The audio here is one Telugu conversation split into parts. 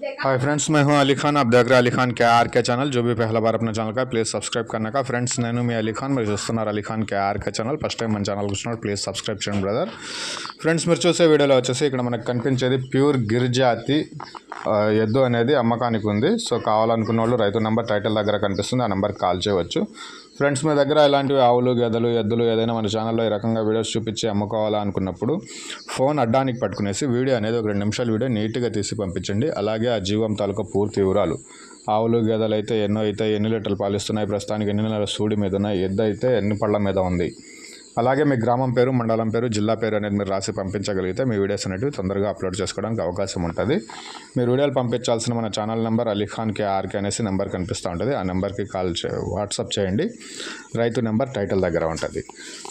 हाय फ्रेंड्स मैं हूं अली खान आप देख रहे हैं अली खान के आर के चैनल जो भी पहला बार अपने ఛానల్ का ప్లీజ్ సబ్స్క్రైబ్ करने का ఫ్రెండ్స్ నేను మీ అలీ ఖాన్ మీరు చూస్తున్నారు Ali Khan K R K channel first time మన ఛానల్ చూస్తున్నారు ప్లీజ్ సబ్స్క్రైబ్ చేయండి బ్రదర్ ఫ్రెండ్స్ మీరు చూసే వీడియోలో వచ్చేసి ఇక్కడ మనకు కనిపించేది ప్యూర్ గిరిజాతి ఆ, ఎద్దు అనేది అమ్మకానికి ఉంది సో కావాలనుకున్న వాళ్ళు రైతు నెంబర్ టైటిల్ దగ్గర కనిపిస్తుంది ఆ నెంబర్కి కాల్ చేయవచ్చు ఫ్రెండ్స్ మీ దగ్గర ఇలాంటివి ఆవులు గెదలు ఎద్దులు ఏదైనా మన ఛానల్లో ఈ రకంగా వీడియోస్ చూపించి అమ్ముకోవాలా అనుకున్నప్పుడు ఫోన్ అడ్డానికి పట్టుకునేసి వీడియో అనేది ఒక రెండు నిమిషాల వీడియో నీట్గా తీసి పంపించండి. అలాగే ఆ జీవం తాలూకా పూర్తి వివరాలు. ఆవులు గేదెలు అయితే ఎన్నో అయితే ఎన్ని లీటర్లు పాలిస్తున్నాయి ప్రస్తుతానికి ఎన్ని నెలల సూడి మీద ఉన్నాయి ఎద్దు అయితే ఎన్ని పళ్ళ మీద ఉంది? అలాగే మీ గ్రామం పేరు మండలం పేరు జిల్లా పేరు అనేది మీరు రాసి పంపించగలిగితే మీ వీడియోస్ అనేవి తొందరగా అప్లోడ్ చేసుకోవడానికి అవకాశం ఉంటుంది. మీరు వీడియోలు పంపించాల్సిన మన channel number Ali Khan K RK అనేసి నెంబర్ కనిపిస్తూ ఉంటుంది. ఆ నెంబర్కి కాల్ చే వాట్సాప్ చేయండి. రైతు నెంబర్ టైటిల్ దగ్గర ఉంటుంది.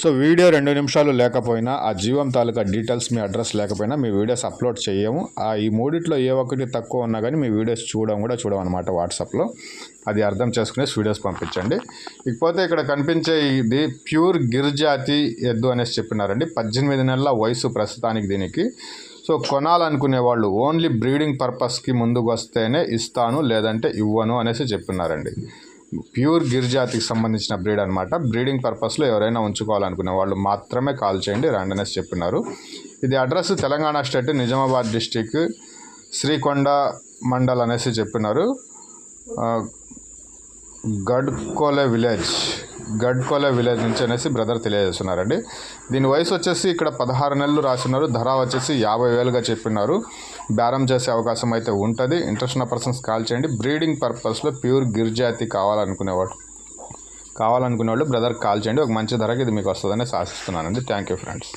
సో వీడియో రెండు నిమిషాలు లేకపోయినా ఆ జీవం తాలూకా డీటెయిల్స్ మీ అడ్రస్ లేకపోయినా మీ వీడియోస్ అప్లోడ్ చేయము. ఆ ఈ మూడిట్లో ఏ ఒక్కటి తక్కువ ఉన్నా కానీ మీ వీడియోస్ చూడడం కూడా చూడడం అనమాట వాట్సాప్లో. అది అర్థం చేసుకునేసి వీడియోస్ పంపించండి. ఇకపోతే ఇక్కడ కనిపించే ఇది ప్యూర్ గిరిజాతి ఎద్దు అనేసి చెప్పినారండి. పద్దెనిమిది నెలల వయసు ప్రస్తుతానికి దీనికి. సో కొనాలనుకునే వాళ్ళు ఓన్లీ బ్రీడింగ్ పర్పస్కి ముందుకు వస్తేనే ఇస్తాను లేదంటే ఇవ్వను అనేసి చెప్పినారండి. ప్యూర్ గిరిజాతికి సంబంధించిన బ్రీడ్ అనమాట బ్రీడింగ్ పర్పస్లో ఎవరైనా ఉంచుకోవాలనుకునే వాళ్ళు మాత్రమే కాల్ చేయండి రండి అనేసి చెప్పినారు. ఇది address Telangana state Nizamabad district Srikonda mandal అనేసి చెప్పినారు. గడ్కోలే విలేజ్. గడ్కోల విలేజ్ నుంచి అనేసి బ్రదర్ తెలియజేస్తున్నారండి. దీని వయసు వచ్చేసి ఇక్కడ పదహారు నెలలు రాస్తున్నారు ధర వచ్చేసి యాభై వేలుగా చెప్పినారు. బేరం చేసే అవకాశం అయితే ఉంటుంది. ఇంట్రెస్ట్ ఉన్న పర్సన్స్ కాల్ చేయండి. బ్రీడింగ్ పర్పస్లో ప్యూర్ గిరిజాతి కావాలనుకునేవాడు కావాలనుకునే వాళ్ళు బ్రదర్ కాల్ చేయండి. ఒక మంచి ధరకి ఇది మీకు వస్తుందని ఆశిస్తున్నానండి. Thank you friends.